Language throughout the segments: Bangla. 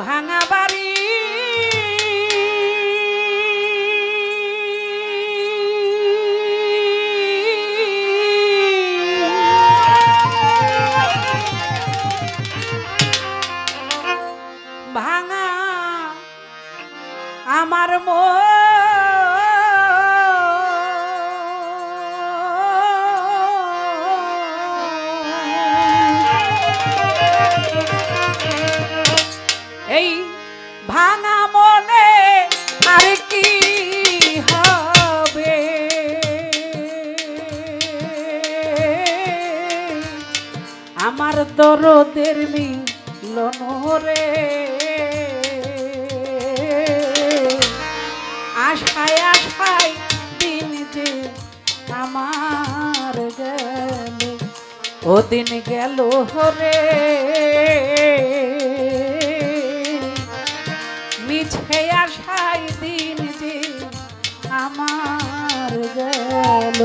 ভাঙা বাড়ি দরদের মিলন রে আশায় আশায় দিন যে আমার গেল ও দিন গেল হরে। মিছে আশায় দিন যে আমার গেল।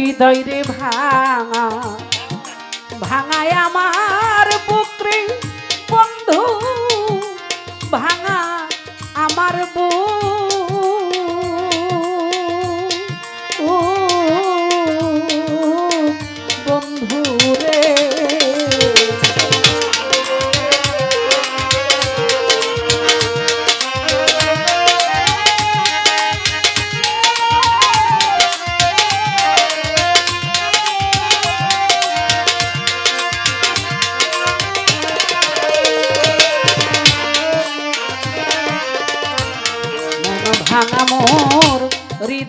হৃদয় রে ভাঙা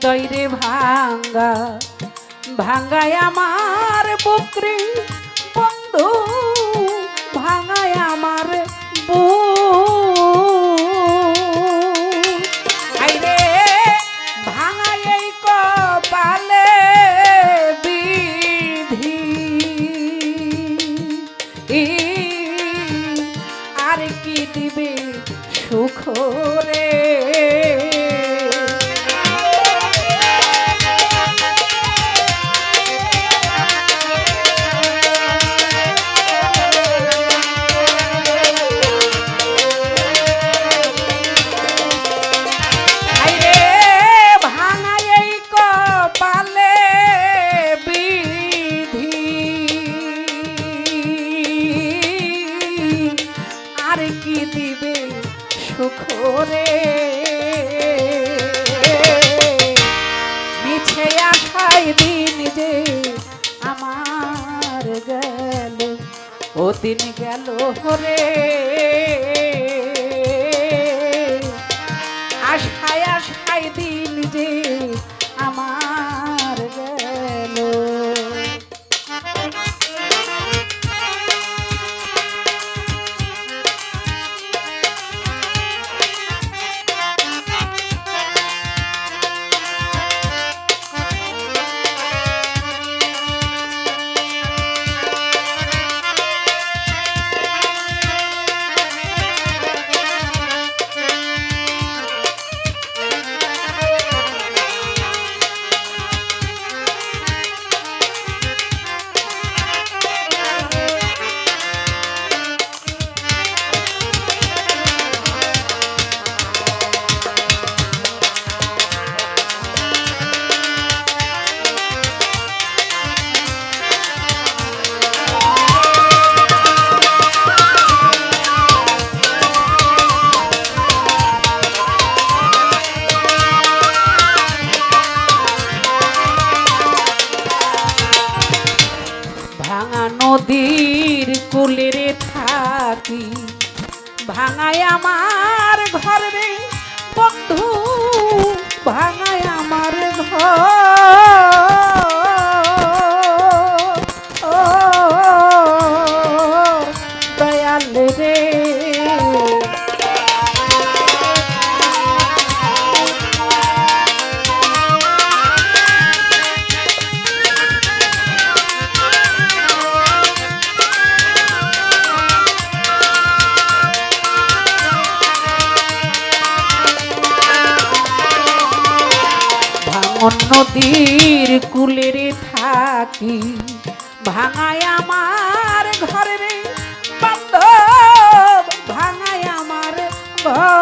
হৃদয় রে ভাঙ্গা ভাঙ্গায় আমার বকরি ও দিন গেল হরে। আশায় আশায় দিন যে থাকি। ভাঙায় আমার ঘর রে বন্ধু ভাঙায় আমার ঘর। অন্যদের কুলের থাকি ভাঙায় আমার ঘরের বন্ধ ভাঙায় আমার ঘর।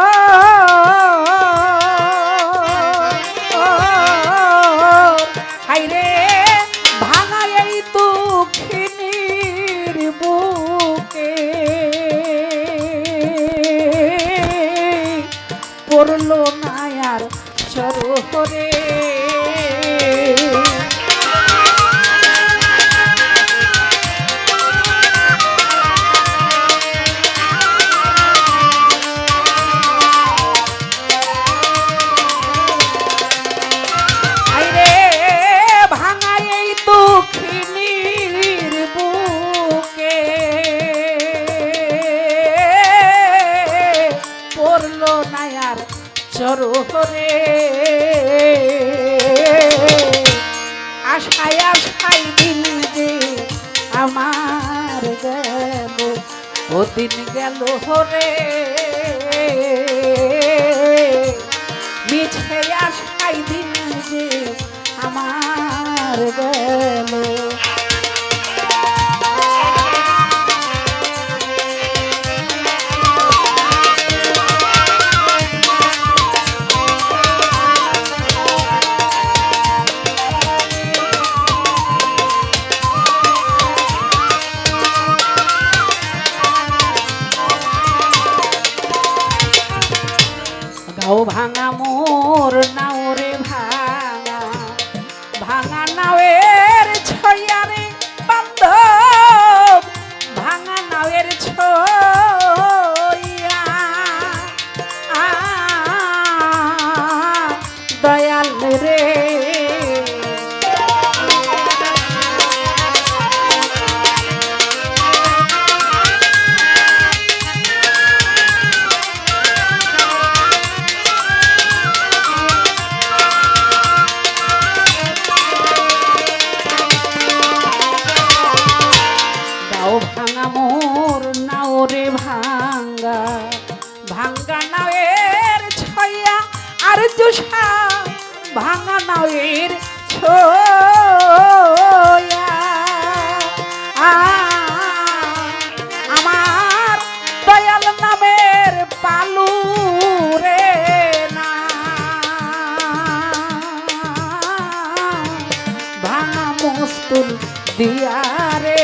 ওদিন গেল হরে? মিছে আসাই দিন যে আমার গেল তুষা ভাঙা নাওয়ের ছোয়া। আমার দয়াল নামের পালু রে না। ভাঙা মস্তুল দিয়া রে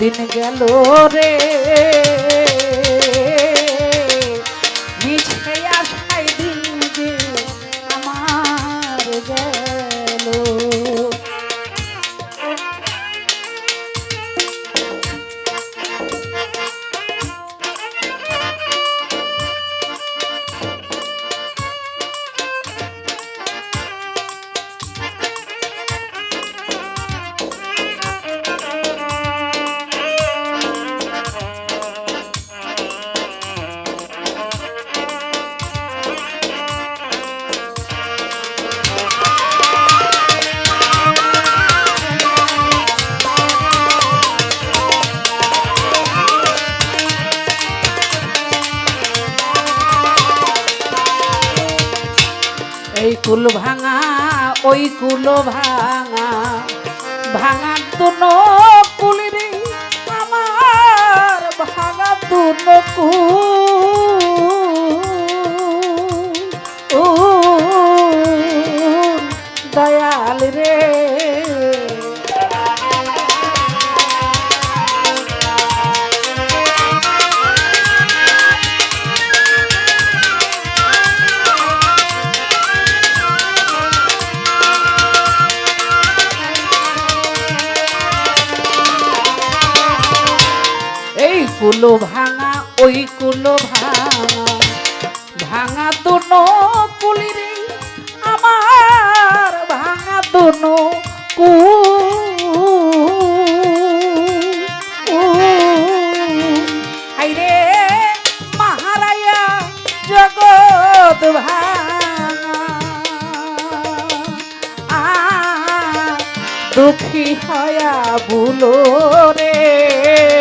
দিন গেল রে? কুল ভাঙা ওই কুল ভাঙা ভাঙা কুলো ভাঙা ওই কুলো ভাঙা ভাঙা দুনো কুলি রে আমার ভাঙা দুনো কু মহারায়া ভাঙা। দুঃখী হয়া ভুলো রে।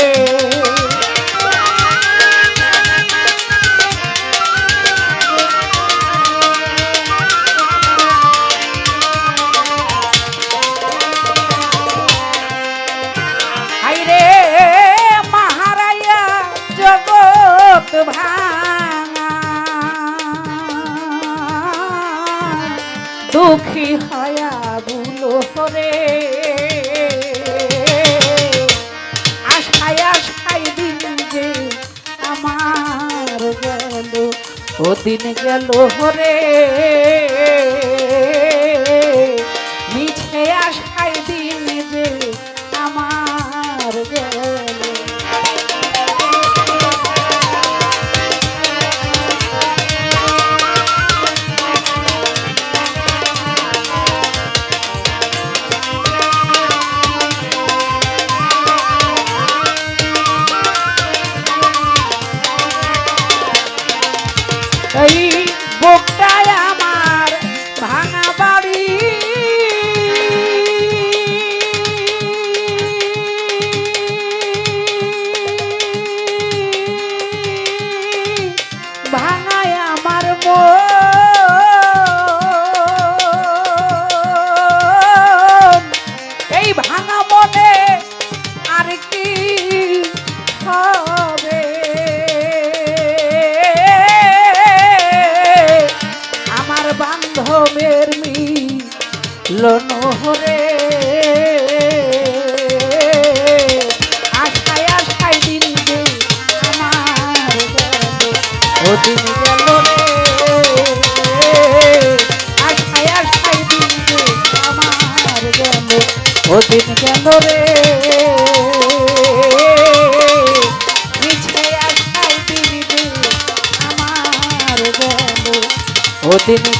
দিন গেল রে মিলন হরে আশায় আশায় দিন যে আমার ও দিন গেল রে। আশায় আশায় দিন যে আমার গেল ও দিন গেল